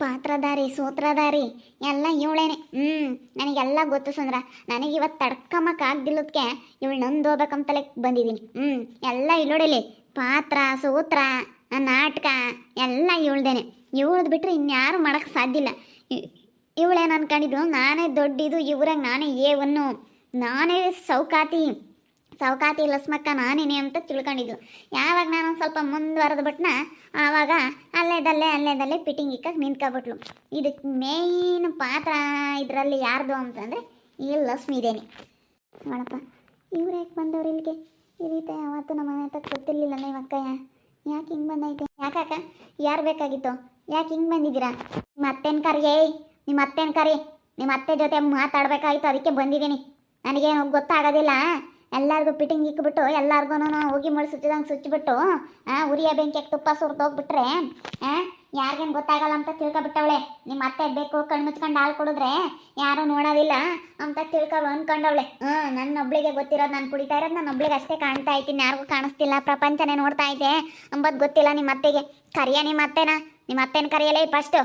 ಪಾತ್ರಧಾರಿ, ಸೂತ್ರಧಾರಿ, ಎಲ್ಲ ಇವಳೇನೆ. ಹ್ಞೂ ನನಗೆಲ್ಲ ಗೊತ್ತು ಸಂದ್ರ. ನನಗೆ ಇವತ್ತು ತಡ್ಕಮಕ್ಕೆ ಆಗ್ದಿಲ್ಲದಕ್ಕೆ ಇವಳು ನಂದು ಹೋಗ್ಬೇಕಂತಲೇ ಬಂದಿದ್ದೀನಿ ಹ್ಞೂ ಎಲ್ಲ ಇಲ್ಲೋಡಿಲಿ ಪಾತ್ರ, ಸೂತ್ರ, ನಾಟಕ, ಎಲ್ಲ ಇವಳ್ದೇನೆ. ಇವಳ್ದು ಬಿಟ್ಟರೆ ಇನ್ಯಾರು ಮಾಡೋಕ್ಕೆ ಸಾಧ್ಯ ಇಲ್ಲ. ಇವಳೇನು ಅನ್ಕೊಂಡಿದ್ರು ನಾನೇ ದೊಡ್ಡಿದು, ಇವ್ರಾಗ ನಾನೇ ಏವನ್ನು ನಾನೇ ಸೌಕಾತಿ. ಸೌಕಾತಿ ಲಸ್ಮಕ್ಕ ನಾನೇನೆ ಅಂತ ತಿಳ್ಕೊಂಡಿದ್ಲು. ಯಾವಾಗ ನಾನು ಸ್ವಲ್ಪ ಮುಂದುವರೆದು ಬಿಟ್ನ, ಆವಾಗ ಅಲ್ಲೇದಲ್ಲೇ ಅಲ್ಲೇದಲ್ಲೇ ಫಿಟ್ಟಿಂಗ್ ಇಕ್ಕ ನಿಂತ್ಕೊಬಿಟ್ಲು. ಇದಕ್ಕೆ ಮೇಯ್ನ್ ಪಾತ್ರ ಇದರಲ್ಲಿ ಯಾರ್ದು ಅಂತಂದರೆ ಈ ಲಕ್ಷ್ಮಿದೇನೆ ನೋಡಪ್ಪ, ಇವ್ರು ಯಾಕೆ ಬಂದವ್ರು ಇಲ್ಲಿಗೆ? ಈ ರೀತಿ ಯಾವತ್ತೂ ನಮ್ಮ ಮನೆ ಹತ್ರ ಗೊತ್ತಿರಲಿಲ್ಲ ನಿಮ್ಮ ಅಕ್ಕಯ್ಯ. ಯಾಕೆ ಹಿಂಗೆ ಬಂದೈತೆ? ಯಾಕಕ್ಕ ಯಾರು ಬೇಕಾಗಿತ್ತು? ಯಾಕೆ ಹಿಂಗೆ ಬಂದಿದ್ದೀರಾ? ನಿಮ್ಮ ಅತ್ತೆನ ಕರಿಯೇ ನಿಮ್ಮ ಅತ್ತೆನ ಕರಿ ನಿಮ್ಮ ಅತ್ತೆ ಜೊತೆ ಮಾತಾಡಬೇಕಾಗಿತ್ತು ಅದಕ್ಕೆ ಬಂದಿದ್ದೀನಿ. ನನಗೇನು ಗೊತ್ತಾಗೋದಿಲ್ಲ. ಎಲ್ಲರಿಗೂ ಪಿಟಿಂಗ್ ಇಕ್ಬಿಟ್ಟು ಎಲ್ಲರಿಗೂ ಹೋಗಿ ಮುಳ್ಳು ಸುತ್ತಿದಂಗೆ ಸುಚ್ಚಿಬಿಟ್ಟು ಉರಿಯ ಬೆಂಕಿಗೆ ತುಪ್ಪ ಸುರಿದೋಗ್ಬಿಟ್ರೆ ಯಾರಿಗೇನು ಗೊತ್ತಾಗಲ್ಲ ಅಂತ ತಿಳ್ಕೊಬಿಟ್ಟವಳೆ. ನಿಮ್ಮ ಅತ್ತೆ ಬೇಕು, ಕಣ್ಣು ಮುಚ್ಕೊಂಡು ಹಾಲು ಕುಡಿದ್ರೆ ಯಾರೂ ನೋಡೋದಿಲ್ಲ ಅಂತ ತಿಳ್ಕೊಂಡು ಅನ್ಕೊಂಡವಳೆ. ಹ್ಞೂ ನನ್ನೊಬ್ಳಿಗೆ ಗೊತ್ತಿರೋದು ನಾನು ಕುಡಿತಾ ಇರೋದು ನನ್ನ ಒಬ್ಳಿಗೆ ಅಷ್ಟೇ ಕಾಣ್ತಾ ಇದ್ದೀನಿ, ಯಾರಿಗೂ ಕಾಣಿಸ್ತಿಲ್ಲ. ಪ್ರಪಂಚನೇ ನೋಡ್ತಾ ಇದೆ ಅಂಬೋದು ಗೊತ್ತಿಲ್ಲ ನಿಮ್ಮ ಅತ್ತೆಗೆ. ಕರಿಯ ನಿಮ್ಮ ಅತ್ತೆನ? ನಿಮ್ಮ ಅತ್ತೆನ ಕರೆಯಲೇ ಫಸ್ಟು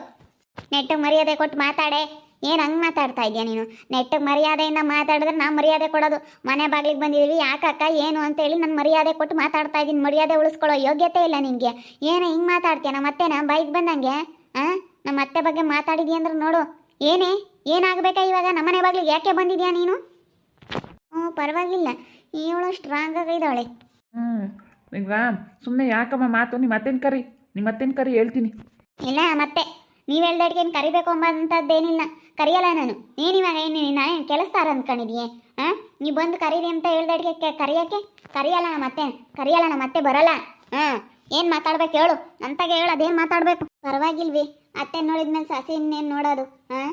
ನೆಟ್ಟು ಮರ್ಯಾದೆ ಕೊಟ್ಟು ಮಾತಾಡೆ. ಏನು ಹಂಗೆ ಮಾತಾಡ್ತಾ ಇದೆಯಾ ನೀನು? ನೆಟ್ಟಗೆ ಮರ್ಯಾದೆಯಿಂದ ಮಾತಾಡಿದ್ರೆ ನಾನು ಮರ್ಯಾದೆ ಕೊಡೋದು. ಮನೆ ಬಾಗಿಲಿಗೆ ಬಂದಿದ್ದೀವಿ ಯಾಕಕ್ಕ ಏನು ಅಂತೇಳಿ ನಾನು ಮರ್ಯಾದೆ ಕೊಟ್ಟು ಮಾತಾಡ್ತಾ ಇದ್ದೀನಿ. ಮರ್ಯಾದೆ ಉಳಿಸ್ಕೊಳ್ಳೋ ಯೋಗ್ಯತೆ ಇಲ್ಲ ನಿನಗೆ ಏನು ಹಿಂಗೆ ಮಾತಾಡ್ತೀಯ? ನಮ್ಮ ಅತ್ತೆನ? ಬೈಕ್ ಬಂದಂಗೆ? ಹಾಂ ನಮ್ಮ ಅತ್ತೆ ಬಗ್ಗೆ ಮಾತಾಡಿದ್ಯಾ ಅಂದ್ರೆ ನೋಡು. ಏನೇ? ಏನಾಗಬೇಕಾ ಇವಾಗ? ನಮ್ಮನೆ ಬಾಗಿಲಿಗೆ ಯಾಕೆ ಬಂದಿದ್ಯಾ ನೀನು? ಹ್ಞೂ ಪರವಾಗಿಲ್ಲ. ಇವಳು ಸ್ಟ್ರಾಂಗ್ ಆಗಿದ್ದಾಳೆ ಹ್ಞೂ ಈಗ ಸುಮ್ಮನೆ ಯಾಕಮ್ಮ ಮಾತು? ನಿಮ್ಮ ಅತ್ತೆನ ಕರಿ. ನಿಮ್ಮ ಅತ್ತೆನ ಕರಿ ಹೇಳ್ತೀನಿ. ಇಲ್ಲ ಮತ್ತೆ ನೀವು ಹೇಳ್ದಡ್ಗೆ ಏನು ಕರಿಬೇಕು ಅಂಬಂಥದ್ದೇನಿಲ್ಲ ಕರಿಯಲ್ಲ ನಾನು. ನೀನು ಇವಾಗ ಏನು ನಾನೇನು ಕೆಲಸ್ತಾರ ಅಂದ್ಕೊಂಡಿದೀಯ ಹಾಂ ನೀವು ಬಂದು ಕರೀರಿ ಅಂತ ಹೇಳ್ದಡ್ಗೆ ಕರೆಯೋಕ್ಕೆ? ಕರೆಯಲ್ಲ ನಾನು ಮತ್ತೆ. ಕರಿಯಲ್ಲ ನಮ್ಮ ಮತ್ತೆ ಬರಲ್ಲ. ಹಾಂ ಏನು ಮಾತಾಡ್ಬೇಕು ಹೇಳು. ಅಂತಾಗೆ ಹೇಳು, ಅದೇನು ಮಾತಾಡಬೇಕು? ಪರವಾಗಿಲ್ವಿ. ಅತ್ತೆ ನೋಡಿದ್ಮೇಲೆ ಸಸಿ ಇನ್ನೇನು ನೋಡೋದು? ಹಾಂ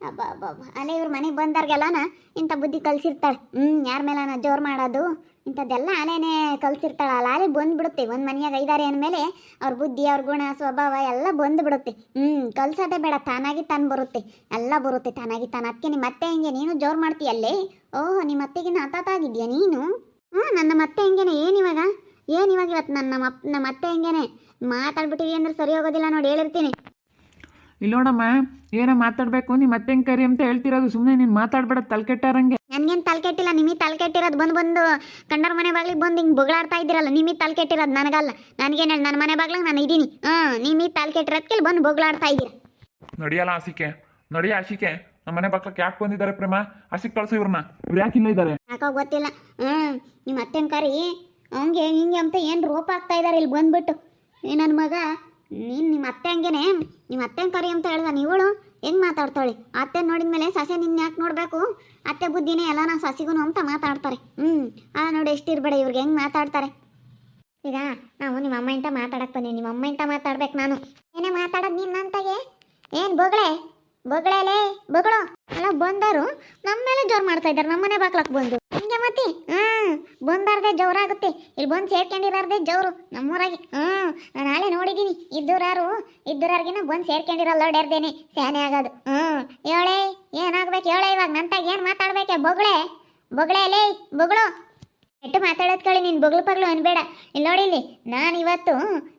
ಅಬ್ಬ ಅಬ್ಬ. ಅಲ್ಲೇ ಇವ್ರ ಮನೆಗೆ ಬಂದವ್ರಿಗೆಲ್ಲನ ಇಂಥ ಬುದ್ಧಿ ಕಲಿಸಿರ್ತಾಳೆ. ಹ್ಞೂ ಯಾರ ಮೇಲನ ಜೋರು ಮಾಡೋದು? ಇಂಥದ್ದೆಲ್ಲ ಅಲೇನೇ ಕಲ್ಸಿರ್ತಾಳೆ ಅಲ್ಲೇ ಬಂದ್ಬಿಡುತ್ತೆ. ಒಂದು ಮನೆಯಾಗ ಐದಾರೆ ಅಂದಮೇಲೆ ಅವ್ರ ಬುದ್ಧಿ, ಅವ್ರ ಗುಣ, ಸ್ವಭಾವ ಎಲ್ಲ ಬಂದ್ಬಿಡುತ್ತೆ. ಹ್ಞೂ ಕಲ್ಸೋದೇ ಬೇಡ. ತಾನಾಗಿ ತಾನು ಬರುತ್ತೆ. ಎಲ್ಲ ಬರುತ್ತೆ. ತಾನಾಗಿ ತಾನು. ಅದಕ್ಕೆ ನಿಮ್ಮ ಅತ್ತೆ ಹೆಂಗೆ? ನೀನು ಜೋರು ಮಾಡ್ತೀಯಲ್ಲೇ ಓಹ್ ನಿಮ್ಮ ಅತ್ತೆಗಿನ ಹತಾತಾಗಿದ್ಯಾ ನೀನು? ಹ್ಞೂ ನನ್ನ ಮತ್ತೆ ಹೆಂಗೇನೆ? ಏನು ಏನಿವಾಗ ಏನು ಇವಾಗ ಇವತ್ತು ನನ್ನ ನಮ್ಮ ಅತ್ತೆ ಹೆಂಗೇನೆ? ಮಾತಾಡ್ಬಿಟ್ಟಿವಿ ಅಂದ್ರೆ ಸರಿ ಹೋಗೋದಿಲ್ಲ ನೋಡಿ, ಹೇಳಿರ್ತೀನಿ. ಇಲ್ಲಿ ನೋಡಮ್ಮ ಏನೋ ಮಾತಾಡ್ಬೇಕು ನೀ ಮತ್ತೆ ಕರಿ ಅಂತ ಹೇಳ್ತಿರೋದು ಸುಮ್ಮನೆ ನೀನು ಮಾತಾಡ್ಬೇಡ ತಲೆಕೆಟ್ಟಾರಂಗೆ ನನ್ಗೇನು ತಲೆ ಕೆಟ್ಟಿಲ್ಲ ನಿಮಗೆ ತಲೆ ಕೆಟ್ಟಿರೋದು ಬಂದು ಬಂದು ಕಂಡರ ಮನೆ ಬಾಗ್ಲಿಗೆ ಬಂದು ಹಿಂಗೆ ಬೊಗಳಾಡ್ತಾ ಇದ್ದೀರಲ್ಲ ನಿಮಗೆ ತಲೆ ಕೆಟ್ಟಿರೋದು ನನಗಲ್ಲ. ನನಗೇನು ಹೇಳಿ ನನ್ನ ಮನೆ ಬಾಗ್ಲಿಗೆ ನಾನು ಇದ್ದೀನಿ ಹಾಂ ನಿಮಗೆ ತಲೆ ಕೆಟ್ಟಿರೋದಕ್ಕೆ ಬಂದು ಬೊಗಳಾಡ್ತಾ ಇದ್ದೀರ. ನಡಿಯಲ್ಲ ಆಸಿಕೆ ನಡಿ ಆಸಿಕೆ ನಮ್ಮ ಮನೆ ಬಾಗ್ಲಕ್ಕೆ ಯಾಕೆ ಬಂದಿದ್ದಾರೆ ಪ್ರೇಮ? ಆಸಿಕ್ ಕಳ್ಸು ಇವ್ರನ್ನ ಇವ್ರು ಯಾಕೆ ಇಲ್ಲ ಇದ್ದಾರೆ ಯಾಕೋ ಗೊತ್ತಿಲ್ಲ. ಹ್ಞೂ ನಿಮ್ಮ ಅತ್ತೆನ ಕರಿ? ಹಂಗೆ ಹಿಂಗೆ ಅಂತ ಏನು ರೋಪ ಆಗ್ತಾ ಇದ್ದಾರೆ ಇಲ್ಲಿ ಬಂದ್ಬಿಟ್ಟು. ಏ ನನ್ನ ಮಗ ನೀನು ನಿಮ್ಮ ಅತ್ತೆ ಹಂಗೇನೆ? ನಿಮ್ಮ ಅತ್ತೆನ ಕರಿ ಅಂತ ಹೇಳ್ದ ನೀವಳು? ಹೆಂಗೆ ಮಾತಾಡ್ತಾಳೆ? ಅತ್ತೆ ನೋಡಿದ ಮೇಲೆ ಸಸೆ ನಿನ್ನ ಯಾಕೆ ನೋಡಬೇಕು? ಅತ್ತೆ ಬುದ್ಧಿನೇ ಎಲ್ಲ ನಾನು ಸಸಿಗೂ ಅಂತ ಮಾತಾಡ್ತಾರೆ. ಹ್ಞೂ ಆ ನೋಡಿ ಎಷ್ಟಿರ್ಬೇಡ ಇವ್ರಿಗೆ. ಹೆಂಗೆ ಮಾತಾಡ್ತಾರೆ? ಈಗ ನಾವು ನಿಮ್ಮ ಅಮ್ಮ ಇಂತ ಮಾತಾಡಕ್ಕೆ ಬನ್ನಿ. ನಿಮ್ಮ ಅಮ್ಮ ಇಂತ ಮಾತಾಡ್ಬೇಕು ನಾನು. ಏನೇ ಮಾತಾಡೋದು ನೀನು ಅಂತಾಗೆ ಏನು ಬೊಗಳೆ? ಲೇ ಬೊಗಳು? ಅಲ್ಲ, ಬಂದರು ನಮ್ಮ ಮೇಲೆ ಜೋರು ಮಾಡ್ತಾ ಇದ್ದಾರೆ. ನಮ್ಮನೆ ಬಾಕ್ಲಕ್ಕೆ ಬಂದು. ಹಿಂಗೆ ಮತ್ತೆ ಹ್ಮ್, ಬಂದಾರ್ದೆ ಜೋರಾಗುತ್ತೆ ಇಲ್ಲಿ ಬಂದು ಸೇರ್ಕೊಂಡಿರಾರ್ದೆ ಜೋರು ನಮ್ಮೂರಾಗೆ. ಹ್ಮ್, ನಾಳೆ ನೋಡಿದೀನಿ. ಇದ್ದೂರಾರು, ಇದ್ದೂರಾರ್ಗಿನ ಬಂದು ಸೇರ್ಕೊಂಡಿರಲ್ಲ ಓಡ್ಯಾರ್ದೇನೆ ಸ್ಯಾನೆ ಆಗೋದು. ಹ್ಮ್ ಹೇಳೇ ಏನಾಗ್ಬೇಕು? ಹೇಳೇ ಇವಾಗ. ನಂತಾಗ ಏನು ಮಾತಾಡ್ಬೇಕೆ? ಬೊಗಳೆ ಬೊಗಳೆ ಲೇ, ಬೊಗಳು. ಎಟ್ಟು ಮಾತಾಡೋದ್ ಕೇಳಿ ನೀನು ಬೊಗಳು ಪಗಳು ಅನ್ಬೇಡ. ಇಲ್ಲಿ ನೋಡಿ ಇಲ್ಲಿ, ನಾನು ಇವತ್ತು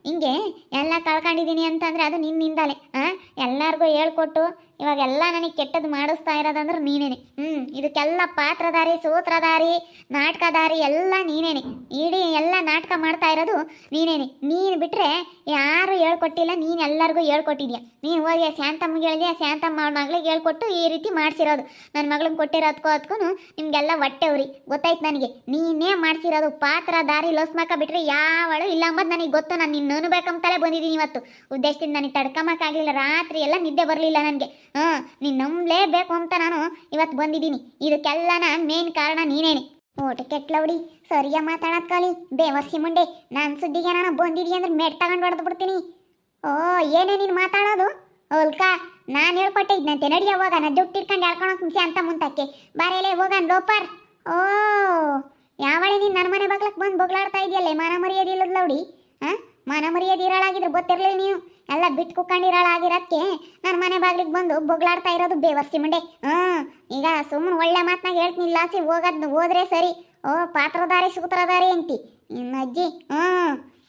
ಹಿಂಗೆ ಎಲ್ಲ ಕಳ್ಕೊಂಡಿದ್ದೀನಿ ಅಂತಂದ್ರೆ ಅದು ನಿನ್ನಿಂದಲೇ. ಆ ಎಲ್ಲರಿಗೂ ಹೇಳ್ಕೊಟ್ಟು ಇವಾಗೆಲ್ಲ ನನಗೆ ಕೆಟ್ಟದ್ದು ಮಾಡಿಸ್ತಾ ಇರೋದಂದ್ರೆ ನೀನೇನೆ. ಹ್ಞೂ ಇದಕ್ಕೆಲ್ಲ ಪಾತ್ರಧಾರಿ, ಸೂತ್ರಧಾರಿ, ನಾಟಕಧಾರಿ ಎಲ್ಲ ನೀನೇನೆ. ಇಡೀ ಎಲ್ಲ ನಾಟಕ ಮಾಡ್ತಾ ಇರೋದು ನೀನೇನೆ. ನೀನು ಬಿಟ್ಟರೆ ಯಾರು ಹೇಳ್ಕೊಟ್ಟಿಲ್ಲ, ನೀನು ಎಲ್ಲರಿಗೂ ಹೇಳ್ಕೊಟ್ಟಿದ್ಯಾ? ನೀನು ಹೋಗಿ ಶಾಂತಮ್ಮಗೆ ಹೇಳಿದೆ ಶಾಂತಮ್ಮ ಅವ್ರ ಮಗಳಿಗೆ ಹೇಳ್ಕೊಟ್ಟು ಈ ರೀತಿ ಮಾಡಿಸಿರೋದು. ನನ್ನ ಮಗಳಿಗೆ ಕೊಟ್ಟಿರೋದಕ್ಕೂ ಅದಕ್ಕೂ ನಿಮಗೆಲ್ಲ ಹೊಟ್ಟೆ ಉರಿ. ಗೊತ್ತಾಯ್ತು ನನಗೆ. ನೀನೇ ಮಾಡಿಸಿರೋದು ಪಾತ್ರಧಾರಿ ಲೋಸ್ಮಕ ಬಿಟ್ಟರೆ ಯಾವಳು ಇಲ್ಲ ಅಂಬದು ನನಗೆ ಗೊತ್ತು. ನಾನು ನಿನ್ನ ಅನ್ಬೇಕಂತಲೇ ಬಂದಿದ್ದೀನಿ ಇವತ್ತು. ಉದ್ದೇಶದಿಂದ ನನಗೆ ತಡ್ಕಮಕ್ಕಾಗಲಿಲ್ಲ ರಾತ್ರಿ ಎಲ್ಲ ನಿದ್ದೆ ಬರಲಿಲ್ಲ ನನಗೆ. ಹಾಂ, ನೀನು ನಂಬಲೇಬೇಕು ಅಂತ ನಾನು ಇವತ್ತು ಬಂದಿದ್ದೀನಿ. ಇದಕ್ಕೆಲ್ಲನ ಮೇನ್ ಕಾರಣ ನೀನೇನೆ. ಓಟ ಕೆಟ್ಲವಡಿ ಸರಿಯ ಮಾತಾಡೋದ್ ಕಾಲಿ. ಬೇವರ್ಸಿ ಮುಂಡೆ ನನ್ನ ಸುದ್ದಿಗೆ ನಾನು ಬಂದಿದ್ದೀನಿ ಅಂದ್ರೆ ಮೆಟ್ ತಗೊಂಡು ಹೊಡೆದು ಬಿಡ್ತೀನಿ. ಓ, ಏನೇ ನೀನು ಮಾತಾಡೋದು? ಹೋಲ್ಕ ನಾನು ಹೇಳ್ಕೊಟ್ಟೆ ಇದ್ನಂತೆ ಹೋಗ ನಾನು ದುಡ್ಡು ಇಟ್ಕೊಂಡು ಹೇಳ್ಕೊಳಕ್ ಮುಂಚೆ ಅಂತ ಮುಂತಕ್ಕೆ. ಬಾರೇಲೆ ಹೋಗನ್, ಲೋಪರ್. ಓ, ಯಾವಳೆ ನೀನು ನನ್ನ ಮನೆ ಬಗ್ಲಕ್ಕೆ ಬಂದು ಬೊಗ್ಲಾಡ್ತಾ ಇದೆಯಲ್ಲೇ, ಮಾನ ಮರ್ಯಾದಿಲ್ಲದ ಲೌಡಿ ಹಾಂ? ಮಾನ ಮರ್ಯಾದೆ ಇರೋಳಾಗಿದ್ರೆ ಗೊತ್ತಿರಲಿಲ್ಲ ನೀವು. ಎಲ್ಲ ಬಿಟ್ಟು ಕುಕ್ಕಂಡಿರಾಳಾಗಿರೋದಕ್ಕೆ ನನ್ನ ಮನೆ ಬಾಗಿಲಿಗೆ ಬಂದು ಬೊಗ್ಲಾಡ್ತಾ ಇರೋದು ಬೇವಸ್ತಿ ಮಂಡೆ. ಹ್ಞೂ, ಈಗ ಸುಮ್ಮನೆ ಒಳ್ಳೆ ಮಾತನಾಗ ಹೇಳ್ತೀನಿ ಲಾಸಿ ಹೋಗೋದು, ಹೋದ್ರೆ ಸರಿ. ಓ, ಪಾತ್ರಧಾರಿ, ಸೂತ್ರಧಾರಿ ಅಂತಿ. ನಿನ್ನ ಅಜ್ಜಿ, ಹ್ಞೂ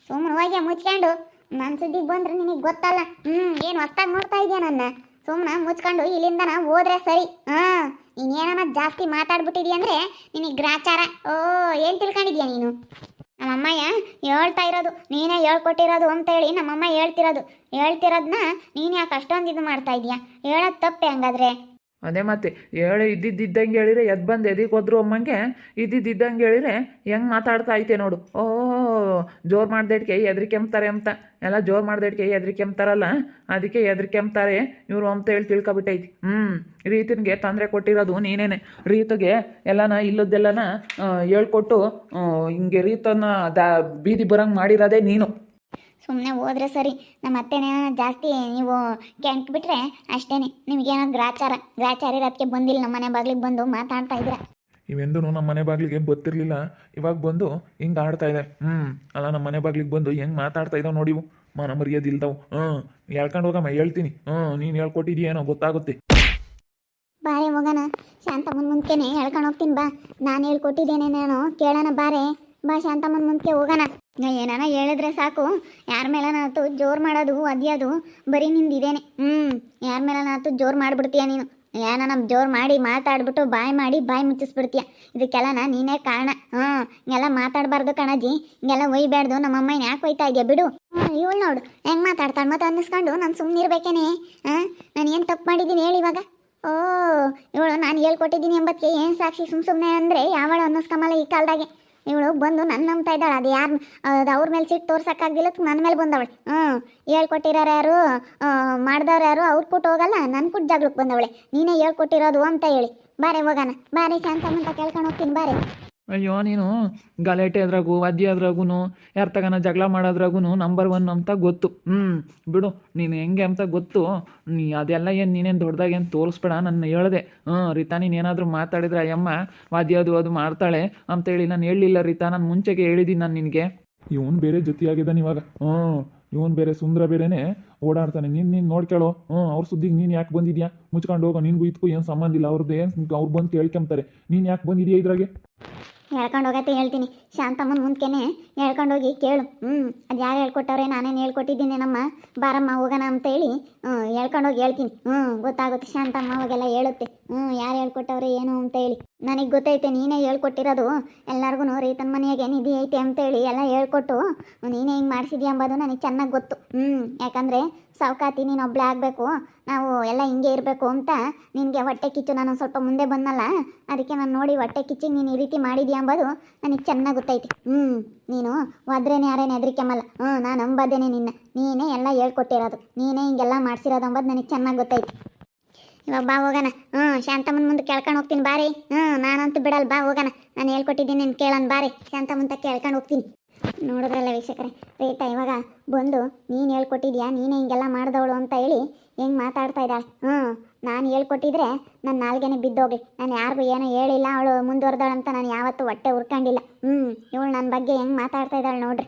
ಸುಮ್ಮನೆ ಹೋಗಿ ಮುಚ್ಕೊಂಡು. ನನ್ನ ಸುದ್ದಿ ಬಂದ್ರೆ ನಿನಗೆ ಗೊತ್ತಲ್ಲ. ಹ್ಞೂ, ಏನು ಹೊಸ್ದಾಗಿ ನೋಡ್ತಾ ಇದೆಯಾ ನನ್ನ? ಸುಮ್ಮನೆ ಮುಚ್ಕೊಂಡು ಇಲ್ಲಿಂದನ ಹೋದ್ರೆ ಸರಿ. ಹಾಂ ನೀನೇನ ಜಾಸ್ತಿ ಮಾತಾಡ್ಬಿಟ್ಟಿದ್ಯಾ ಅಂದರೆ ನಿನಗೆ ಗ್ರಾಚಾರ. ಓ, ಏನು ತಿಳ್ಕೊಂಡಿದ್ಯಾ ನೀನು? ನಮ್ಮಮ್ಮಯ್ಯ ಹೇಳ್ತಾ ಇರೋದು, ನೀನೇ ಹೇಳ್ಕೊಟ್ಟಿರೋದು ಅಂತೇಳಿ ನಮ್ಮಮ್ಮ ಹೇಳ್ತಿರೋದು. ಹೇಳ್ತಿರೋದನ್ನ ನೀನು ಯಾಕೆ ಅಷ್ಟೊಂದು ಇದು ಮಾಡ್ತಾ ಇದೀಯಾ? ಹೇಳೋದು ತಪ್ಪೆ ಹಂಗಾದ್ರೆ. ಅದೇ ಮತ್ತೆ ಹೇಳಿ ಇದ್ದಿದ್ದಂಗೆ ಹೇಳಿದ್ರೆ ಎದ್ದು ಬಂದು ಎದಿಗೆ ಹೋದ್ರು ಅಮ್ಮಂಗೆ? ಇದ್ದಿದ್ದಂಗೆ ಹೇಳಿದ್ರೆ ಹೆಂಗೆ ಮಾತಾಡ್ತಾ ಐತೆ ನೋಡು. ಓ ಜೋರು ಎದ್ರಿ ಎದ್ರಿಕೆಂಬ್ತಾರೆ ಅಂತ. ಎಲ್ಲ ಜೋರು ಎದ್ರಿ ಎದ್ರಿಕೆಂಬ್ತಾರಲ್ಲ ಅದಕ್ಕೆ ಎದ್ರಿಕೆಂಬ್ತಾರೆ ಇವರು ಅಂತ ಹೇಳಿ ತಿಳ್ಕೊಬಿಟ್ಟೈತಿ. ಹ್ಞೂ ರೀತಿನ್ಗೆ ತೊಂದರೆ ಕೊಟ್ಟಿರೋದು ನೀನೇನೆ. ರೀತಿಗೆ ಎಲ್ಲನ, ಇಲ್ಲದ್ದೆಲ್ಲನ ಹೇಳ್ಕೊಟ್ಟು ಹಿಂಗೆ ರೀತನ್ನ ದಾ, ಬೀದಿ ಬರಂಗೆ ಮಾಡಿರೋದೇ ನೀನು. ಸುಮ್ಮನೆ ಹೋದ್ರೆ ಸರಿ. ನಮ್ಮ ಅತ್ತೆನೇ ಜಾಸ್ತಿ ನೀವು ಅಷ್ಟೇನೆ. ನಿಮಗೇನೋ ಗ್ರಾಚಾರ ಗ್ರಾಚಾರ ಇರೋದಕ್ಕೆ ಬಂದಿಲ್ಲ. ನಮ್ಮ ಮನೆ ಬಾಗ್ಲಿಗೆ ಬಂದು ಮಾತಾಡ್ತಾ ಇದ್ರ. ಇವೆಂದೂ ನಮ್ಮ ಮನೆ ಬಾಗಿಲಿಗೆ ಗೊತ್ತಿರಲಿಲ್ಲ. ಇವಾಗ ಬಂದು ಹಿಂಗೆ ಆಡ್ತಾ ಇದೆ. ಹ್ಞೂ ಅಲ್ಲ ನಮ್ಮ ಮನೆ ಬಾಗಿಲಿಗೆ ಬಂದು ಹೆಂಗ್ ಮಾತಾಡ್ತಾ ಇದ್ದಾವೆ ನೋಡಿವು ಮಾನ ಮರ್ಯಾದಿಲ್ದವು ಹ್ಞೂ ಹೇಳ್ಕೊಂಡು ಹೋಗಮ್ಮ ಹೇಳ್ತೀನಿ. ಹ್ಞೂ ನೀನು ಹೇಳ್ಕೊಟ್ಟಿದ್ಯೇನೋ ಗೊತ್ತಾಗುತ್ತೆ. ಬಾರೆ ಹೋಗೋಣ. ಶಾಂತಮ್ಮನ ಮುಂದೆನೆ ಹೇಳ್ಕೊಂಡು ಹೋಗ್ತೀನಿ ಬಾ. ನಾನು ಹೇಳ್ಕೊಟ್ಟಿದ್ದೇನೆ ನಾನು ಕೇಳೋಣ ಬಾರೆ. ಬಾ ಶಾಂತಮ್ಮನ ಮುಂದ್ಕೆ ಹೋಗೋಣ. ಏನಾನ ಹೇಳಿದ್ರೆ ಸಾಕು. ಯಾರ ಮೇಲನಾತು ಜೋರು ಮಾಡೋದು, ಅದ್ಯಾದು, ಬರೀ ನಿಂದು ಇದೇನೆ ಹ್ಞೂ ಯಾರ ಮೇಲನಾತು ಜೋರು ಮಾಡಿಬಿಡ್ತೀಯ ನೀನು? ಏನಾನ ಜೋರು ಮಾಡಿ ಮಾತಾಡ್ಬಿಟ್ಟು ಬಾಯ್ ಮಾಡಿ ಬಾಯಿ ಮುಚ್ಚಿಸ್ಬಿಡ್ತೀಯ? ಇದಕ್ಕೆಲ್ಲನ ನೀನೇ ಕಾರಣ. ಹಾಂ, ಹಿಂಗೆಲ್ಲ ಮಾತಾಡಬಾರ್ದು ಕಣಜಿ. ಹಿಂಗೆಲ್ಲ ನಮ್ಮ ನಮ್ಮಮ್ಮ ಯಾಕೆ ಒಯ್ತಾ ಇದೆಯಾ ಬಿಡು. ಇವಳು ನೋಡು, ಹೆಂಗೆ ಮಾತಾಡ್ತಾಳೆ ಮತ್ತೆ ಅನ್ನಿಸ್ಕೊಂಡು ನಾನು ಸುಮ್ಮನೆ ಇರ್ಬೇಕೇನೆ. ಹಾಂ, ನಾನು ಏನು ತಪ್ಪು ಮಾಡಿದ್ದೀನಿ ಹೇಳಿ ಇವಾಗ. ಓ, ಇವಳು ನಾನು ಹೇಳ್ಕೊಟ್ಟಿದ್ದೀನಿ ಎಂಬತ್ತಿಗೆ ಏನು ಸಾಕ್ಷಿ ಸುಮ್ಮ ಸುಮ್ಮನೆ ಅಂದರೆ ಯಾವಳು ಅನ್ನಿಸ್ಕೊಂಬಲ್ಲ ಈ ಕಾಲದಾಗೆ. ಇವಳು ಬಂದು ನನ್ನ ನಂಬ್ತಾ ಇದ್ದಾಳೆ. ಅದು ಯಾರು ಅವ್ರ ಮೇಲೆ ಸಿಟ್ಟು ತೋರ್ಸೋಕ್ಕಾಗಿಲ್ಲ ನನ್ನ ಮೇಲೆ ಬಂದವಳೆ. ಹ್ಞೂ ಹೇಳ್ಕೊಟ್ಟಿರೋರು ಯಾರು? ಮಾಡ್ದವ್ರು ಯಾರು? ಅವ್ರ ಕೊಟ್ಟು ಹೋಗಲ್ಲ ನನ್ನ ಕೊಟ್ಟು ಜಾಗ್ಲಕ್ಕೆ ಬಂದವಳೆ. ನೀನೇ ಹೇಳ್ಕೊಟ್ಟಿರೋದು ಅಂತ ಹೇಳಿ. ಬಾರೆ ಹೋಗೋಣ. ಬಾರೆ ಶಾಂತಮ್ಮಂತ ಕೇಳ್ಕೊಂಡು ಹೋಗ್ತೀನಿ, ಬಾರೆ. ಅಯ್ಯೋ, ನೀನು ಗಲಾಟೆ ಅದ್ರಾಗು ವಾದ್ಯ ಅದ್ರಾಗೂ ಯಾರ ತಗನ ಜಗಳ ಮಾಡೋದ್ರಾಗೂ ನಂಬರ್ ಒನ್ ಅಂತ ಗೊತ್ತು. ಹ್ಞೂ ಬಿಡು, ನೀನು ಹೆಂಗೆ ಅಂತ ಗೊತ್ತು. ನೀ ಅದೆಲ್ಲ ಏನು, ನೀನೇನು ದೊಡ್ಡದಾಗೇನು ತೋರಿಸ್ಬೇಡ ನನ್ನ ಹೇಳ್ದೆ. ಹ್ಞೂ ರೀತಾ, ನೀನು ಏನಾದರೂ ಮಾತಾಡಿದ್ರೆ ಅಯ್ಯಮ್ಮ, ವಾದ್ಯ ಅದು ಅದು ಮಾಡ್ತಾಳೆ ಅಂತೇಳಿ ನಾನು ಹೇಳಲಿಲ್ಲ ರೀತಾ, ನಾನು ಮುಂಚೆಗೆ ಹೇಳಿದ್ದೀನಿ ನಾನು ನಿನಗೆ. ಇವನು ಬೇರೆ ಜೊತೆಯಾಗಿದ್ದಾನೆ ಇವಾಗ. ಹ್ಞೂ ಇವನು ಬೇರೆ ಸುಂದರ ಬೇರೆನೇ ಓಡಾಡ್ತಾನೆ. ನೀನು ನೀನು ನೋಡ್ಕೊಳ್ಳೋ ಹ್ಞೂ ಅವ್ರ ಸುದ್ದಿಗೆ ನೀನು ಯಾಕೆ ಬಂದಿದ್ಯಾ? ಮುಚ್ಕೊಂಡು ಹೋಗೋ, ನಿನ್ಗೂ ಇದಕ್ಕೂ ಏನು ಸಂಬಂಧ ಇಲ್ಲ. ಅವ್ರದ್ದು ಏನು ಅವ್ರು ಬಂದು ಕೇಳ್ಕೊಂತಾರೆ ನೀನು ಯಾಕೆ ಬಂದಿದ್ಯಾ ಇದ್ರಾಗೆ? ಹೇಳ್ಕೊಂಡು ಹೋಗತ್ತೆ ಹೇಳ್ತೀನಿ. ಶಾಂತಮ್ಮನ ಮುಂದ್ಕೆನೆ ಹೇಳ್ಕೊಂಡು ಹೋಗಿ ಕೇಳು. ಹ್ಞೂ ಅದು ಯಾರು ಹೇಳ್ಕೊಟ್ಟವ್ರೆ? ನಾನೇನು ಹೇಳ್ಕೊಟ್ಟಿದ್ದೀನಿ ನಮ್ಮ ಬಾರಮ್ಮ ಹೋಗೋಣ ಅಂತೇಳಿ ಹ್ಞೂ ಹೇಳ್ಕೊಂಡು ಹೋಗಿ ಹೇಳ್ತೀನಿ. ಹ್ಞೂ ಗೊತ್ತಾಗುತ್ತೆ. ಶಾಂತಮ್ಮ ಅವಾಗೆಲ್ಲ ಹೇಳುತ್ತೆ. ಹ್ಞೂ ಯಾರು ಹೇಳ್ಕೊಟ್ಟವ್ರೆ, ಏನು ಅಂತೇಳಿ. ನನಗೆ ಗೊತ್ತೈತೆ, ನೀನೇ ಹೇಳ್ಕೊಟ್ಟಿರೋದು. ಎಲ್ಲರಿಗೂ ರೈತನ ಮನೆಯಾಗೆ ನಿಧಿ ಐತೆ ಅಂತೇಳಿ ಎಲ್ಲ ಹೇಳ್ಕೊಟ್ಟು, ನೀನೇ ಹಿಂಗೆ ಮಾಡಿಸಿದ್ಯಾ ಅಂಬೋದು ನನಗೆ ಚೆನ್ನಾಗಿ ಗೊತ್ತು. ಹ್ಞೂ ಯಾಕಂದರೆ ಸಾವ್ಕಾತಿ ನೀನು ಒಬ್ಬಳೇ ಆಗಬೇಕು, ನಾವು ಎಲ್ಲ ಹಿಂಗೆ ಇರಬೇಕು ಅಂತ ನಿನಗೆ ಹೊಟ್ಟೆ ಕಿಚ್ಚು ನಾನು ಸ್ವಲ್ಪ ಮುಂದೆ ಬಂದಲ್ಲ, ಅದಕ್ಕೆ ನಾನು ನೋಡಿ ಹೊಟ್ಟೆ ಕಿಚ್ಚಿ ನೀನು ಈ ರೀತಿ ಮಾಡಿದ್ಯಾ ಅಂಬೋದು ನನಗೆ ಚೆನ್ನಾಗಿ ಗೊತ್ತೈತಿ. ಹ್ಞೂ ನೀನು ಒದ್ರೇನೆ ಯಾರೇನು ಹೆದರಿಕೆಮ್ಮಲ್ಲ ಹ್ಞೂ ನಾನು ಅಂಬದೇನೆ ನಿನ್ನ. ನೀನೇ ಎಲ್ಲ ಹೇಳ್ಕೊಟ್ಟಿರೋದು. ನೀನೇ ಹಿಂಗೆಲ್ಲ ಮಾಡಿಸಿರೋದು ಅಂಬೋದು ನನಗೆ ಚೆನ್ನಾಗಿ ಗೊತ್ತೈತಿ. ಇವಾಗ ಬಾ ಹೋಗೋಣ. ಹ್ಞೂ ಶಾಂತಮ್ಮನ ಮುಂದೆ ಕೇಳ್ಕೊಂಡು ಹೋಗ್ತೀನಿ ಬಾರಿ. ಹ್ಞೂ ನಾನಂತೂ ಬಿಡಲ್ಲ, ಬಾ ಹೋಗೋಣ. ನಾನು ಹೇಳ್ಕೊಟ್ಟಿದ್ದೀನಿ, ನೀನು ಕೇಳೋಣ ಬಾರಿ. ಶಾಂತಮ್ಮಂತ ಕೇಳ್ಕೊಂಡು ಹೋಗ್ತೀನಿ. ನೋಡಿದ್ರಲ್ಲ ವೀಕ್ಷಕರೇ ರೈತ ಇವಾಗ ಬಂದು, ನೀನು ಹೇಳ್ಕೊಟ್ಟಿದ್ಯಾ? ನೀನೇ ಹಿಂಗೆಲ್ಲ ಮಾಡಿದವಳು ಅಂತ ಹೇಳಿ ಹೆಂಗೆ ಮಾತಾಡ್ತಾ ಇದ್ದಾಳೆ. ಹ್ಞೂ ನಾನು ಹೇಳ್ಕೊಟ್ಟಿದ್ರೆ ನನ್ನ ನಾಲ್ಗೆನೆ ಬಿದ್ದೋಗ್ಲಿ. ನಾನು ಯಾರಿಗೂ ಏನೂ ಹೇಳಿಲ್ಲ, ಅವಳು ಮುಂದುವರೆದಾಳಂತ ನಾನು ಯಾವತ್ತೂ ಹೊಟ್ಟೆ ಉರ್ಕೊಂಡಿಲ್ಲ ಹ್ಞೂ ಇವಳು ನನ್ನ ಬಗ್ಗೆ ಹೆಂಗೆ ಮಾತಾಡ್ತಾ ಇದ್ದಾಳೆ ನೋಡ್ರಿ.